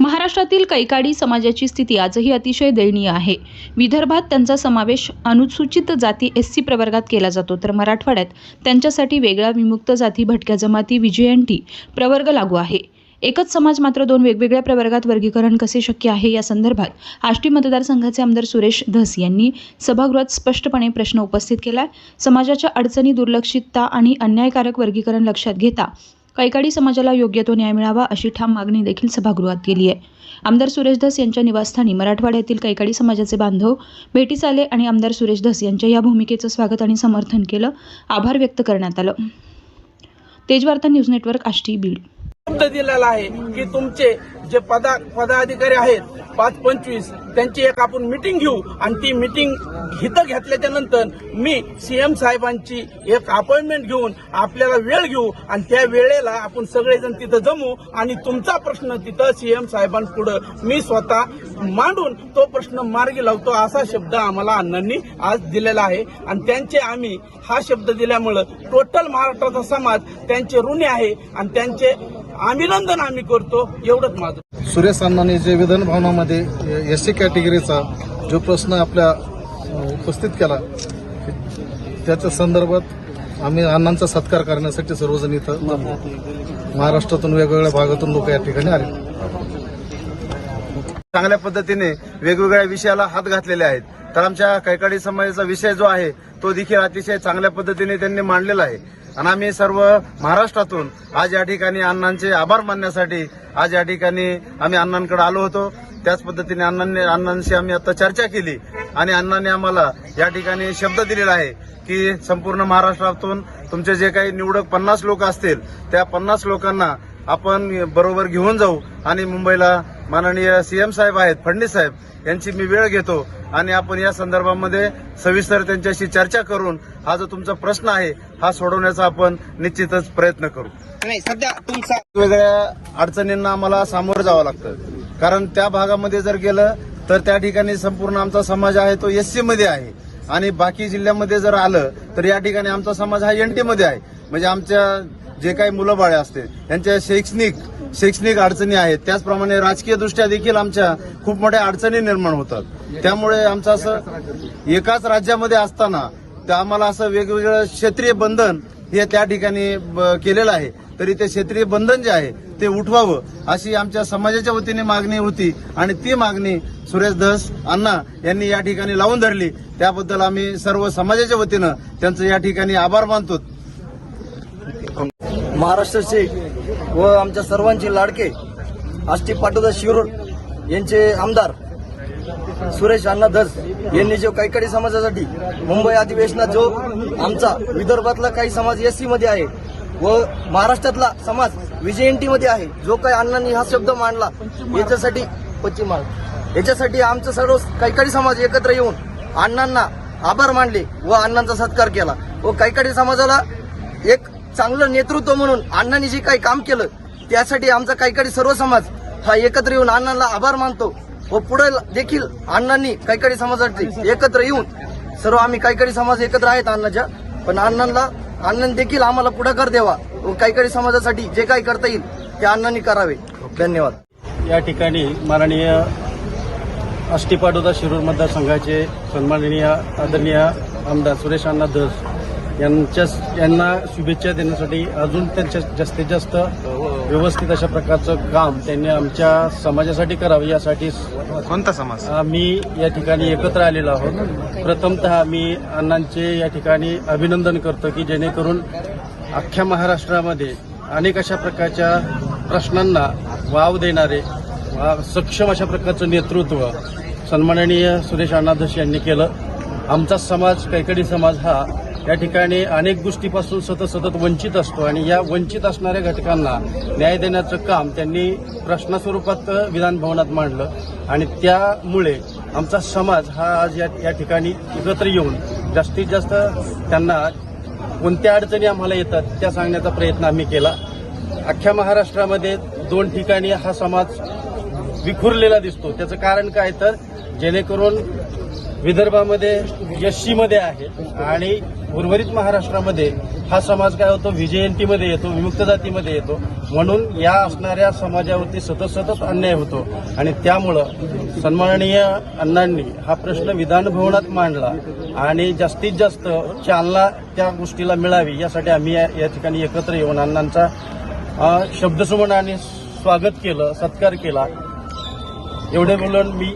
महाराष्ट्रातील कैकाडी समाजाची स्थिती आजही अतिशय दयनीय आहे. विदर्भात त्यांचा समावेश अनुसूचित जाती एस सी प्रवर्गात केला जातो. तर मराठवाड्यात त्यांच्यासाठी वेगळा विमुक्त जाती भटक्या जमाती विजयंटी प्रवर्ग लागू आहे. एकच समाज मात्र दोन वेगवेगळ्या प्रवर्गात वर्गीकरण कसे शक्य आहे या संदर्भात आष्टी मतदारसंघाचे आमदार सुरेश धस यांनी सभागृहात स्पष्टपणे प्रश्न उपस्थित केला समाजाच्या अडचणी दुर्लक्षितता आणि अन्यायकारक वर्गीकरण लक्षात घेता कैकाडी समाजाला योग्य तो न्याय मिळावा अशी ठाम मागणी देखील सभागृहात केली आहे. आमदार सुरेश धस यांच्या निवासस्थानी मराठवाड्यातील कैकाडी समाजाचे बांधव भेटीस आले आणि आमदार सुरेश धस यांच्या या भूमिकेचं स्वागत आणि समर्थन केलं आभार व्यक्त करण्यात आलं. Tejvarta news network Ashti Beed. दिलेला आहे की तुमचे जे पदा पदाधिकारी आहेत पाच पंचवीस त्यांची एक आपण मिटिंग घेऊ. आणि ती मिटिंग इथं घेतल्याच्या नंतर मी सीएम साहेबांची एक अपॉइंटमेंट घेऊन आपल्याला वेळ घेऊ. आणि त्या वेळेला आपण सगळेजण तिथं जमू. आणि तुमचा प्रश्न तिथं सीएम साहेबांपुढं मी स्वतः मांडून तो प्रश्न मार्गी लावतो असा शब्द आम्हाला अण्णांनी आज दिलेला आहे. आणि त्यांचे आम्ही हा शब्द दिल्यामुळं टोटल महाराष्ट्राचा समाज त्यांचे ऋणी आहे. आणि त्यांचे अभिनंदन आम्ही करतो एवढंच माझं सुरेश अण्णांनी जे विधान भवनामध्ये एस सी कॅटेगरीचा जो प्रश्न आपल्या उपस्थित केला त्याच्या संदर्भात आम्ही अण्णांचा सत्कार करण्यासाठी सर्वजण इथं. महाराष्ट्रातून वेगवेगळ्या भागातून लोक या ठिकाणी आले चांगल्या पद्धतीने वेगवेगळ्या विषयाला हात घातलेले आहेत तर आमच्या कैकाडी समाजाचा विषय जो आहे तो देखील अतिशय चांगल्या पद्धतीने त्यांनी मांडलेला आहे. आणि आम्ही सर्व महाराष्ट्रातून आज या ठिकाणी अण्णांचे आभार मानण्यासाठी आज या ठिकाणी आम्ही अण्णांकडे आलो होतो. त्याच पद्धतीने अण्णांनी अण्णांशी आम्ही आता चर्चा केली. आणि अण्णांनी आम्हाला या ठिकाणी शब्द दिलेला आहे की संपूर्ण महाराष्ट्रातून तुमचे जे काही निवडक पन्नास लोक असतील त्या पन्नास लोकांना आपण बरोबर घेऊन जाऊ आणि मुंबईला माननीय सीएम साहेब आहेत फडणवीस साहेब यांची मी वेळ घेतो आणि आपण या संदर्भामध्ये सविस्तर त्यांच्याशी चर्चा करून हा जो तुमचा प्रश्न आहे हा सोडवण्याचा आपण निश्चितच प्रयत्न करू. नाही सध्या तुमचा वेगवेगळ्या अडचणींना आम्हाला सामोरं जावं लागतं. कारण त्या भागामध्ये जर गेलं तर त्या ठिकाणी संपूर्ण आमचा समाज आहे तो एससी मध्ये आहे. आणि बाकी जिल्ह्यामध्ये जर आलं तर या ठिकाणी आमचा समाज हा एनटी मध्ये आहे. म्हणजे आमच्या जे काही मुलं बाळे असते त्यांच्या शैक्षणिक शैक्षणिक अडचणी आहेत. त्याचप्रमाणे राजकीय दृष्ट्या देखील आमच्या खूप मोठ्या अडचणी निर्माण होतात. त्यामुळे आमचं असं एकाच राज्यामध्ये असताना तर आम्हाला असं वेगवेगळं क्षेत्रीय बंधन हे त्या ठिकाणी ब- केलेलं आहे. तरी ते क्षेत्रीय बंधन जे आहे ते उठवावं अशी आमच्या समाजाच्या वतीने मागणी होती आणि ती मागणी सुरेश धस अण्णा यांनी या ठिकाणी लावून धरली. त्याबद्दल आम्ही सर्व समाजाच्या वतीनं त्यांचं या ठिकाणी आभार मानतो. महाराष्ट्राचे व आमच्या सर्वांचे लाडके आष्टी पाटोदा शिरोड यांचे आमदार सुरेश अण्णा धस यांनी जो कैकाडी समाजासाठी मुंबई अधिवेशनात जो आमचा विदर्भातला काही समाज एसमध्ये आहे व महाराष्ट्रातला समाज व्हीजेएनटी मध्ये आहे जो काही अण्णांनी हा शब्द मांडला याच्यासाठी पश्चिम महाराष्ट्र याच्यासाठी आमचं सर्व कैकडी समाज एकत्र येऊन अण्णांना आभार मानले व अण्णांचा सत्कार केला व कैकाडी समाजाला एक चांगलं नेतृत्व म्हणून अण्णांनी जे काही काम केलं त्यासाठी आमचा काहीकडी सर्व समाज हा एकत्र येऊन अण्णांना आभार मानतो. व पुढे देखील अण्णांनी काही समाजासाठी एकत्र येऊन सर्व आम्ही काही समाज एकत्र आहेत अण्णाच्या पण अण्णांना अण्णांनी देखील आम्हाला पुढाकार द्यावा व काही समाजासाठी जे काही करता येईल ते अण्णांनी करावे. धन्यवाद. या ठिकाणी माननीय आष्टीपाडोदा शिरूर मतदारसंघाचे सन्माननीय आदरणीय आमदार सुरेश अण्णा धस यांच्या यांना शुभेच्छा देण्यासाठी अजून त्यांच्या जास्तीत जास्त व्यवस्थित अशा प्रकारचं काम त्यांनी आमच्या समाजासाठी करावं यासाठी कोणता समाज? आम्ही या ठिकाणी एकत्र आलेलो आहोत. प्रथमतः मी अण्णांचे या ठिकाणी अभिनंदन करतो की जेणेकरून अख्ख्या महाराष्ट्रामध्ये अनेक अशा प्रकारच्या प्रश्नांना वाव देणारे सक्षम अशा प्रकारचं नेतृत्व सन्माननीय सुरेश अण्णाधस यांनी केलं. आमचा समाज कैकडी समाज हा या ठिकाणी अनेक गोष्टीपासून सतत सतत वंचित असतो आणि या वंचित असणाऱ्या घटकांना न्याय देण्याचं काम त्यांनी प्रश्नास्वरूपात विधान भवनात मांडलं. आणि त्यामुळे आमचा समाज हा आज या या ठिकाणी एकत्र येऊन जास्तीत जास्त त्यांना कोणत्या अडचणी आम्हाला येतात त्या सांगण्याचा प्रयत्न आम्ही केला. अख्ख्या महाराष्ट्रामध्ये दोन ठिकाणी हा समाज विखुरलेला दिसतो. त्याचं कारण काय तर जेणेकरून विदर्भामध्ये एससी आहे. आणि उर्वरित महाराष्ट्रामध्ये हा समाज काय होतो? विजयंतीमध्ये येतो विमुक्त जातीमध्ये येतो. म्हणून या असणाऱ्या समाजावरती सतत सतत अन्याय होतो. आणि त्यामुळं सन्माननीय अण्णांनी हा प्रश्न विधानभवनात मांडला आणि जास्तीत जास्त चालना त्या गोष्टीला मिळावी यासाठी आम्ही या या ठिकाणी एकत्र येऊन अण्णांचा शब्दसुमन शब्दसुमनाने स्वागत केलं सत्कार केला. एवढे बोलून मी